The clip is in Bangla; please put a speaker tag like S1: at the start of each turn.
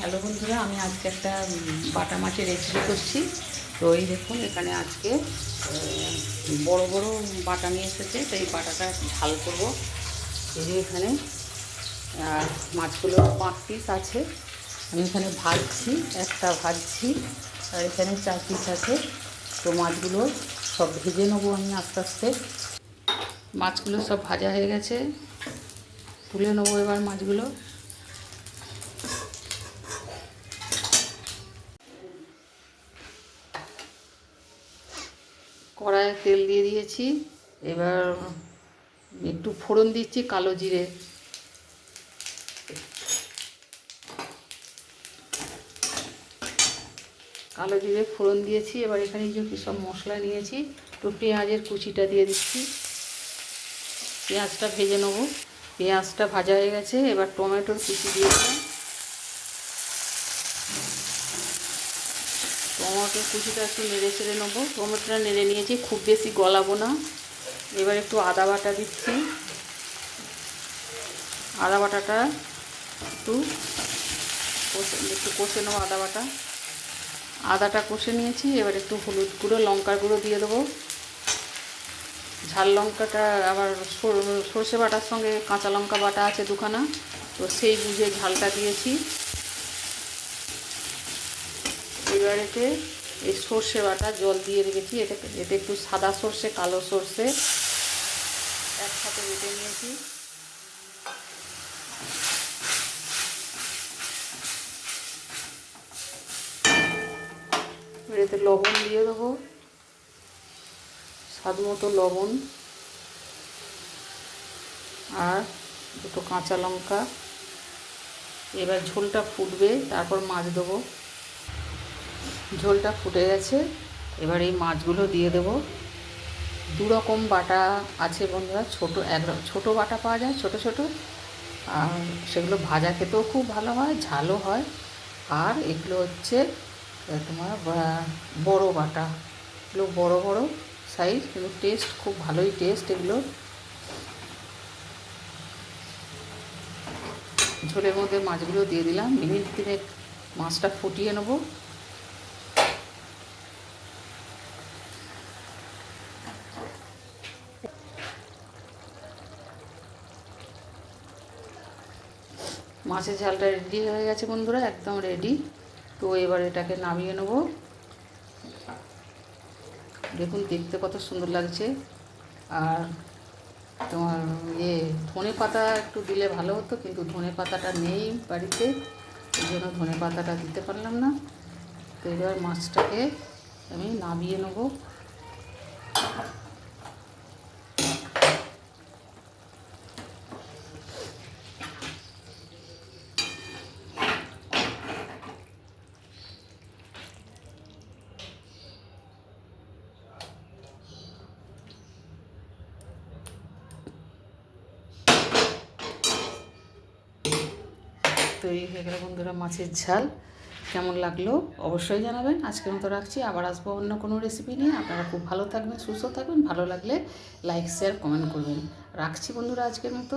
S1: হ্যালো বন্ধুরা, আমি আজকে একটা বাটা মাছের রেসিপি করছি। তো এই দেখুন, এখানে আজকে বড় বড় বাটা নিয়ে এসেছে। তো এই বাটাটা ঝাল করব। এই যে এখানে আর মাছগুলো পাঁচ পিস আছে। আমি এখানে ভাজছি, একটা ভাজছি, আর এখানে চার পিস আছে। তো মাছগুলো সব ভেজে নেব আমি আস্তে আস্তে। মাছগুলো সব ভাজা হয়ে গেছে। তুলে নেব এবার মাছগুলো। কড়াইয়ে তেল দিয়ে দিয়েছি। এবার একটু ফোড়ন দিচ্ছি কালো জিরে। কালো জিরে ফোড়ন দিয়েছি। এবার এখানে যে সব মশলা নিয়েছি, একটু পেঁয়াজের কুচিটা দিয়ে দিচ্ছি। পেঁয়াজটা ভেজে নেব। পেঁয়াজটা ভাজা হয়ে গেছে। এবার টমেটোর কুচি দিয়ে টমেটোর কুচিটা একটু নেড়ে চেড়ে নেব। টমেটোটা নেড়ে নিয়েছি, খুব বেশি গলাবো না। এবার একটু আদা বাটা দিচ্ছি। আদা বাটাটা একটু কষে একটু কষে নেব আদা বাটা। আদাটা কষে নিয়েছি, এবার একটু হলুদ গুঁড়ো, লঙ্কার গুঁড়ো দিয়ে দেবো। ঝাল লঙ্কাটা আবার সর- সর্ষে বাটার সঙ্গে কাঁচা লঙ্কা বাটা আছে দুখানা। তো সেই বুঝে ঝালটা দিয়েছি। এবারেতে এই সর্ষে বাটা জল দিয়ে রেখেছি। এটা এতে একটু সাদা সর্ষে, কালো সর্ষে একসাথে বেটে নিয়েছি। এতে লবণ দিয়ে দেবো। স্বাদ মতো লবণ। আর দুটো কাঁচা লঙ্কা। এবার ঝোলটা ফুটবে, তারপর মাছ দেবো। ঝোলটা ফুটে গেছে। এবার এই মাছগুলো দিয়ে দেবো। দু রকম বাটা আছে বন্ধুরা, ছোট এক ছোট বাটা পাওয়া যায়, ছোট ছোট। আর সেগুলো ভাজা খেতেও খুব ভালো হয়, ঝালও হয়। আর এগুলো হচ্ছে তোমার বড় বাটা। এগুলো বড় বড় সাইজ কিন্তু টেস্ট খুব ভালোই টেস্ট এগুলো। ঝোলের মধ্যে মাছগুলো দিয়ে দিলাম। মিনিট তিনেক মাছটা ফুটিয়ে নেব। মাছের ঝালটা রেডি হয়ে গেছে বন্ধুরা, একদম রেডি তো এবার এটাকে নামিয়ে নেব। দেখুন, দেখতে কত সুন্দর লাগছে। আর তোমার ইয়ে ধনে পাতা একটু দিলে ভালো হতো, কিন্তু ধনে পাতাটা নেই বাড়িতে, এই জন্য ধনে পাতাটা দিতে পারলাম না। তো এবার মাছটাকে আমি নামিয়ে নেব। তৈরি হয়ে গেল বন্ধুরা মাছের ঝাল। কেমন লাগল অবশ্যই জানাবেন। আজকের মতো রাখছি। আবার আসব অন্য কোনো রেসিপি নিয়ে। আপনারা খুব ভালো থাকবেন, সুস্থ থাকবেন। ভালো লাগলে লাইক শেয়ার কমেন্ট করবেন। রাখছি বন্ধুরা আজকের মতো।